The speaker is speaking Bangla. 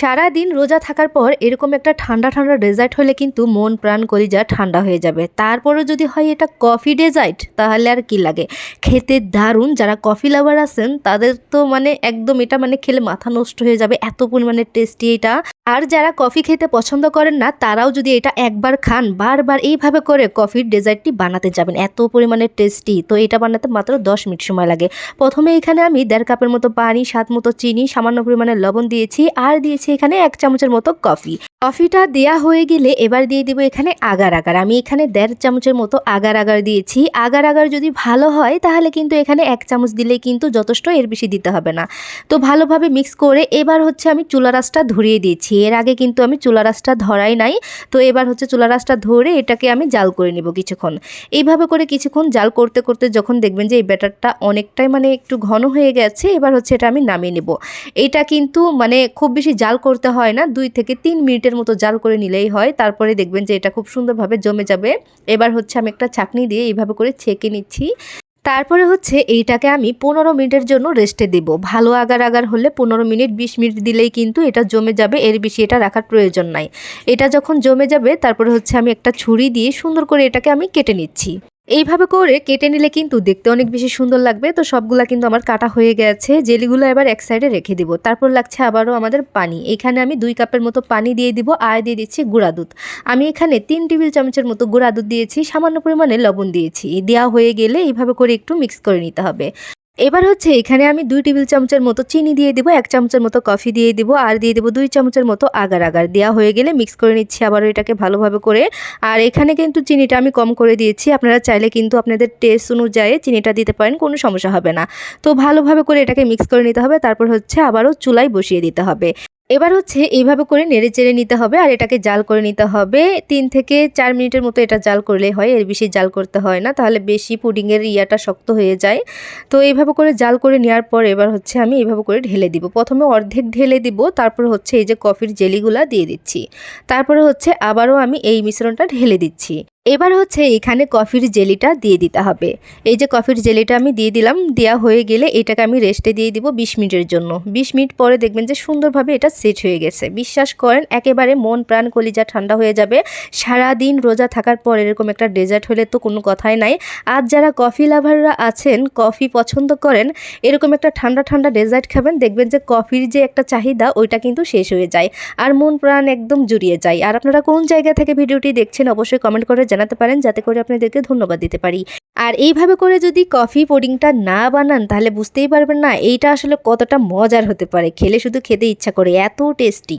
সারা দিন রোজা থাকার পর এরকম একটা ঠান্ডা ঠান্ডা ডেজার্ট হলে কিন্তু মন, প্রাণ, কলিজা ঠান্ডা হয়ে যাবে। তারপরেও যদি হয় এটা কফি ডেজার্ট, তাহলে আর কি লাগে? খেতে দারুণ। যারা কফি লাভার আছেন, তাদের তো মানে একদম এটা মানে খেলে মাথা নষ্ট হয়ে যাবে। এত পরিমাণে টেস্টি এটা। আর যারা কফি খেতে পছন্দ করেন না, তারাও যদি এটা একবার খান, বারবার এইভাবে করে কফির ডেজার্টটি বানাতে যাবেন। এত পরিমাণে টেস্টি। তো এটা বানাতে মাত্র দশ মিনিট সময় লাগে। প্রথমে এখানে আমি দেড় কাপের মতো পানি, স্বাদ মতো চিনি, সামান্য পরিমাণে লবণ দিয়েছি। আর দিয়েছি এখানে এক চামচের মতো কফি। কফিটা দেয়া হয়ে গেলে এবার দিয়ে দিব এখানে আগার আগার। আমি এখানে দেড় চামচের মতো আগার আগার দিয়েছি। আগার আগার যদি ভালো হয়, তাহলে কিন্তু এখানে এক চামচ দিলে কিন্তু যথেষ্ট, এর বেশি দিতে হবে না। তো ভালোভাবে মিক্স করে এবার হচ্ছে আমি চুলা রাসটা ধরিয়ে দিয়েছি। এর আগে কিন্তু আমি চুলা রাসটা ধরাই নাই। তো এবার হচ্ছে চুলা রাসটা ধরে এটাকে আমি জাল করে নিব কিছুক্ষণ। এইভাবে করে কিছুক্ষণ জাল করতে করতে যখন দেখবেন যে এই ব্যাটারটা অনেকটাই মানে একটু ঘন হয়ে গেছে, এবার হচ্ছে এটা আমি নামিয়ে নেব। এটা কিন্তু মানে খুব বেশি জাল করতে হয় না, দুই থেকে তিন মিনিটের মতো জাল করে নিলেই হয়। তারপরে দেখবেন যে এটা খুব সুন্দরভাবে জমে যাবে। এবার হচ্ছে আমি একটা চাকনি দিয়ে এইভাবে করে ছেঁকে নিচ্ছি। তারপরে হচ্ছে এইটাকে আমি পনেরো মিনিটের জন্য রেস্টে দেব। ভালো আগার আগার হলে পনেরো মিনিট, বিশ মিনিট দিলেই কিন্তু এটা জমে যাবে। এর বেশি এটা রাখার প্রয়োজন নাই। এটা যখন জমে যাবে, তারপরে হচ্ছে আমি একটা ছুরি দিয়ে সুন্দর করে এটাকে আমি কেটে নিচ্ছি। এইভাবে করে কেটে নিলে কিন্তু দেখতে অনেক বেশি সুন্দর লাগবে। তো সবগুলা কিন্তু আমার কাটা হয়ে গেছে। জেলিগুলো এবার এক সাইডে রেখে দিব। তারপর লাগছে আবারও আমাদের পানি। এখানে আমি দুই কাপের মতো পানি দিয়ে দিব। আয় দিয়ে দিচ্ছি গুঁড়া দুধ। আমি এখানে তিন টেবিল চামচের মতো গুঁড়া দুধ দিয়েছি। সামান্য পরিমাণে লবণ দিয়েছি। দেওয়া হয়ে গেলে এইভাবে করে একটু মিক্স করে নিতে হবে। এবার হচ্ছে এখানে আমি দুই টেবিল চামচের মতো চিনি দিয়ে দেবো, এক চামচের মতো কফি দিয়ে দেবো, আর দিয়ে দেবো দুই চামচের মতো আগার আগার। দেওয়া হয়ে গেলে মিক্স করে নিচ্ছি আবারও এটাকে ভালোভাবে করে। আর এখানে কিন্তু চিনিটা আমি কম করে দিয়েছি, আপনারা চাইলে কিন্তু আপনাদের টেস্ট অনুযায়ী চিনিটা দিতে পারেন, কোনো সমস্যা হবে না। তো ভালোভাবে করে এটাকে মিক্স করে নিতে হবে, তারপর হচ্ছে আবারও চুলায় বসিয়ে দিতে হবে। এবার হচ্ছে এইভাবে করে নেড়ে চেড়ে নিতে হবে আর এটাকে জাল করে নিতে হবে। তিন থেকে চার মিনিটের মতো এটা জাল করলেই হয়, এর বেশি জাল করতে হয় না, তাহলে বেশি পুডিংয়ের ইয়াটা শক্ত হয়ে যায়। তো এইভাবে করে জাল করে নেওয়ার পর এবার হচ্ছে আমি এইভাবে করে ঢেলে দিব। প্রথমে অর্ধেক ঢেলে দিব, তারপর হচ্ছে এই যে কফির জেলিগুলা দিয়ে দিচ্ছি। তারপরে হচ্ছে আবারও আমি এই মিশ্রণটা ঢেলে দিচ্ছি। এবার হচ্ছে এখানে কফির জেলিটা দিয়ে দিতে হবে। এই যে কফির জেলিটা আমি দিয়ে দিলাম দেওয়া হয়ে গেলে এটাকে আমি রেস্টে দিয়ে দিব বিশ মিনিটের জন্য। বিশ মিনিট পরে দেখবেন যে সুন্দরভাবে এটা সেট হয়ে গেছে। বিশ্বাস করেন, একেবারে মন প্রাণ কলিজা ঠান্ডা হয়ে যাবে। সারা দিন রোজা থাকার পর এরকম একটা ডেজার্ট হলে তো কোনো কথাই নাই। আর যারা কফি লাভাররা আছেন কফি পছন্দ করেন, এরকম একটা ঠান্ডা ঠান্ডা ডেজার্ট খাবেন, দেখবেন যে কফির যে একটা চাহিদা, ওইটা কিন্তু শেষ হয়ে যায়। আর মন প্রাণ একদম জুড়িয়ে যায়। আর আপনারা কোন জায়গা থেকে ভিডিওটি দেখছেন, অবশ্যই কমেন্ট করে জানাতে পারেন, যাতে করে আপনাদেরকে ধন্যবাদ দিতে পারি। আর এইভাবে করে যদি কফি পুডিংটা না বানান, তাহলে বুঝতেই পারবেন না, এইটা আসলে কতটা মজার হতে পারে। খেলে শুধু খেতে ইচ্ছা করে, এত টেস্টি।